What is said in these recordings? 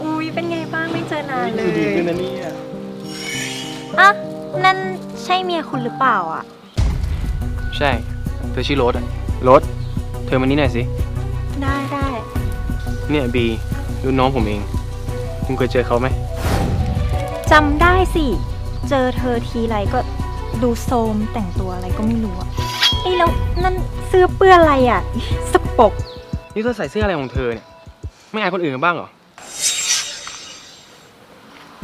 อุ้ยเป็นไงบ้างไม่เจอนานเลดูดีขึ้นยนะเนี่ยอะนั่นใช่เมียคุณหรือเปล่าอะ ใช่ เธอชื่อรถอะรถเธอมานี่หน่อยสิ ได้ได้เนี่ยบีรุ่นน้องผมเอง คุณเคยเจอเขาไหม จำได้สิ เจอเธอทีไรก็ดูโทรมแต่งตัวอะไรก็ไม่รู้อะเอ้ยแล้วนั่นเสื้อเปื้อนอะไรอะ สกปรกนี่เธอใส่เสื้ออะไรของเธอเนี่ย ไม่อายคนอื่นกันบ้างเหรอ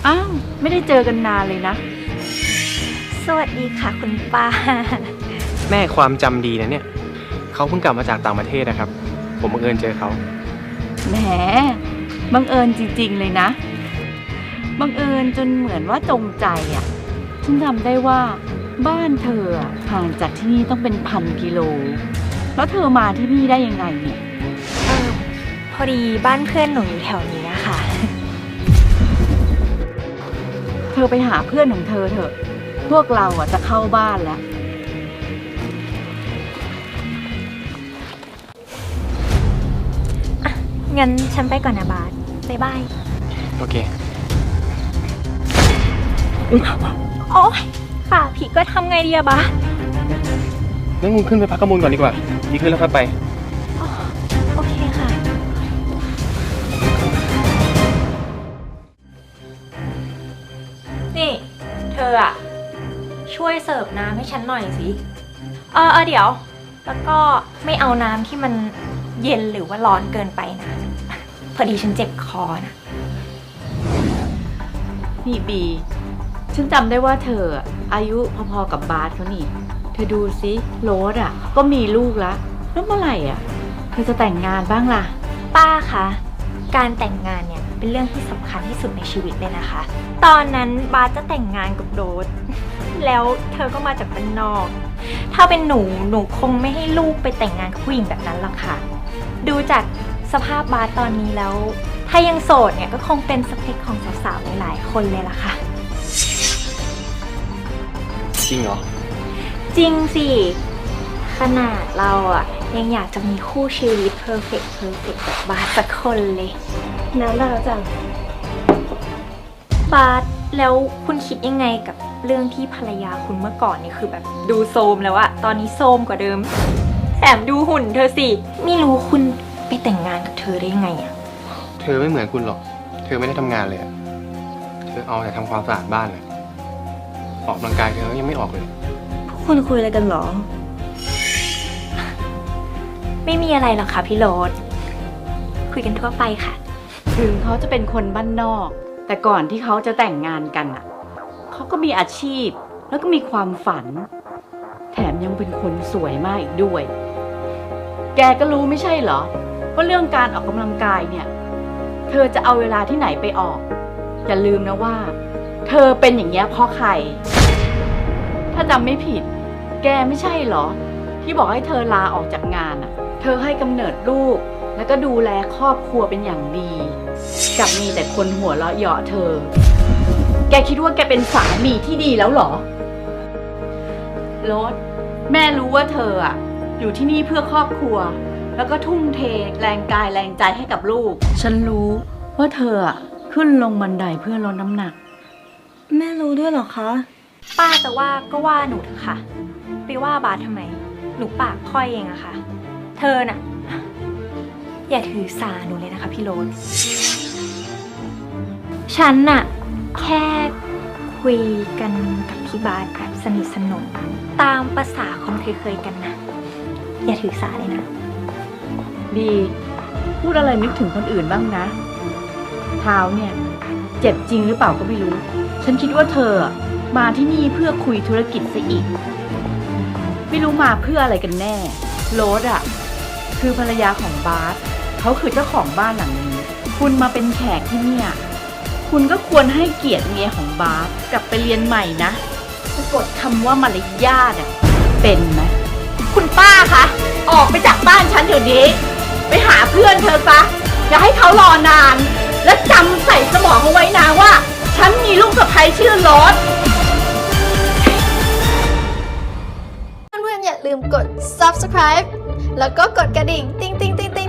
อ้าวไม่ได้เจอกันนานเลยนะ สวัสดีค่ะคุณป้า แม่ความจำดีนะเนี่ยเขาเพิ่งกลับมาจากต่างประเทศนะครับ ผมบังเอิญเจอเขาแหมบังเอิญจริงๆเลยนะ บังเอิญจนเหมือนว่าจงใจอะฉันจำได้ว่าบ้านเธออะห่างจากที่นี่ต้องเป็นพันกิโล แล้วเธอมาที่นี่ได้ยังไงเนี่ย เออพอดีบ้านเพื่อนหนูอยู่แถวนี้ เธอไปหาเพื่อนของเธอเถอะ พวกเราอะจะเข้าบ้านแล้ว งั้นฉันไปก่อนนะบาสบ๊ายบาย โอเค โอ๊ยขาผีก็ทำไงดีอะบาสงั้นคุณขึ้นไปพักกระมุนก่อนดีกว่า ดีขึ้นแล้วค่อยไป ธออะช่วยเสิร์ฟน้ำให้ฉันหน่อยสิ เออเออเดี๋ยว แล้วก็ไม่เอาน้ำที่มันเย็นหรือว่าร้อนเกินไปนะ พอดีฉันเจ็บคอนะ นี่บี ฉันจำได้ว่าเธออะอายุพอๆกับบาสเขานี่ เธอดูสิโรสอะ ก็มีลูกแล้วแล้วเมื่อไหร่อะ เธอจะแต่งงานบ้างล่ะ ป้าคะ การแต่งงานเนี่ย เป็นเรื่องที่สำคัญที่สุดในชีวิตเลยนะคะ ตอนนั้นบาสจะแต่งงานกับโรสแล้วเธอก็มาจากบ้านนอก ถ้าเป็นหนูหนูคงไม่ให้ลูกไปแต่งงานกับผู้หญิงแบบนั้นหรอกค่ะ ดูจากสภาพบาสตอนนี้แล้ว ถ้ายังโสดเนี่ยก็คงเป็นสเปคของสาวๆหลายๆคนเลยล่ะค่ะ จริงเหรอ จริงสิ ขนาดเราอะยังอยากจะมีคู่ชีวิตเพอร์เฟกต์เพอร์เฟกต์แบบบาสสักคนเลย น้ำได้แล้วจ้ะบาสแล้วคุณคิดยังไงกับเรื่องที่ภรรยาคุณเมื่อก่อนเนี่ยคือแบบดูโซมแล้วอะตอนนี้โซมกว่าเดิมแถมดูหุ่นเธอสิ ไม่รู้คุณไปแต่งงานกับเธอได้ยังไงอะเธอไม่เหมือนคุณหรอก เธอไม่ได้ทำงานเลยอะเธอเอาแต่ทำความสะอาดบ้านเลยออกกำลังกายเธอยังไม่ออกเลย พวกคุณคุยอะไรกันหรอ ไม่มีอะไรหรอกค่ะพี่โรสคุยกันทั่วไปค่ะ ถึงเขาจะเป็นคนบ้านนอก แต่ก่อนที่เขาจะแต่งงานกันอะเขาก็มีอาชีพแล้วก็มีความฝัน แถมยังเป็นคนสวยมากอีกด้วย แกก็รู้ไม่ใช่เหรอว่าเรื่องการออกกำลังกายเนี่ย เธอจะเอาเวลาที่ไหนไปออก อย่าลืมนะว่า เธอเป็นอย่างเงี้ยเพราะใคร ถ้าจำไม่ผิด แกไม่ใช่เหรอ ที่บอกให้เธอลาออกจากงานอะ เธอให้กำเนิดลูก แล้วก็ดูแลครอบครัวเป็นอย่างดีกลับมีแต่คนหัวเราะเยาะเธอ แกคิดว่าแกเป็นสามีที่ดีแล้วเหรอโรสแม่รู้ว่าเธออะอยู่ที่นี่เพื่อครอบครัว แล้วก็ทุ่มเทแรงกายแรงใจให้กับลูก ฉันรู้ว่าเธออะขึ้นลงบันไดเพื่อลดน้ำหนัก แม่รู้ด้วยเหรอคะ ป้าจะว่าก็ว่าหนูเถอะค่ะ ไปว่าบาสทำไม หนูปากค่อยเองอะค่ะ เธอน่ะ อย่าถือสาหนูเลยนะคะพี่โรสฉันน่ะ แค่คุยกันกับพี่บาสแบบสนิทสนมตามภาษาคนเคยๆกันนะอย่าถือสาเลยนะ ดีพูดอะไรนึกถึงคนอื่นบ้างนะ เท้าเนี่ย เจ็บจริงหรือเปล่าก็ไม่รู้ ฉันคิดว่าเธอมาที่นี่เพื่อคุยธุรกิจซะอีก ไม่รู้มาเพื่ออะไรกันแน่ โรสอะคือภรรยาของบาส เขาคือเจ้าของบ้านหลังนี้ คุณมาเป็นแขกที่เนี่ย คุณก็ควรให้เกียรติเมียของบาสกลับไปเรียนใหม่นะสะกดคำว่ามารยาทอะเป็นไหมคุณป้าคะออกไปจากบ้านฉันเดี๋ยวนี้ ไปหาเพื่อนเธอซะอย่าให้เขารอนาน และจำใส่สมองเอาไว้นะว่า ฉันมีลูกสะใภ้ชื่อรส เพื่อนๆอย่าลืมกด subscribe แล้วก็กดกระดิ่ง ติ๊งติ๊งติ๊งติ๊ง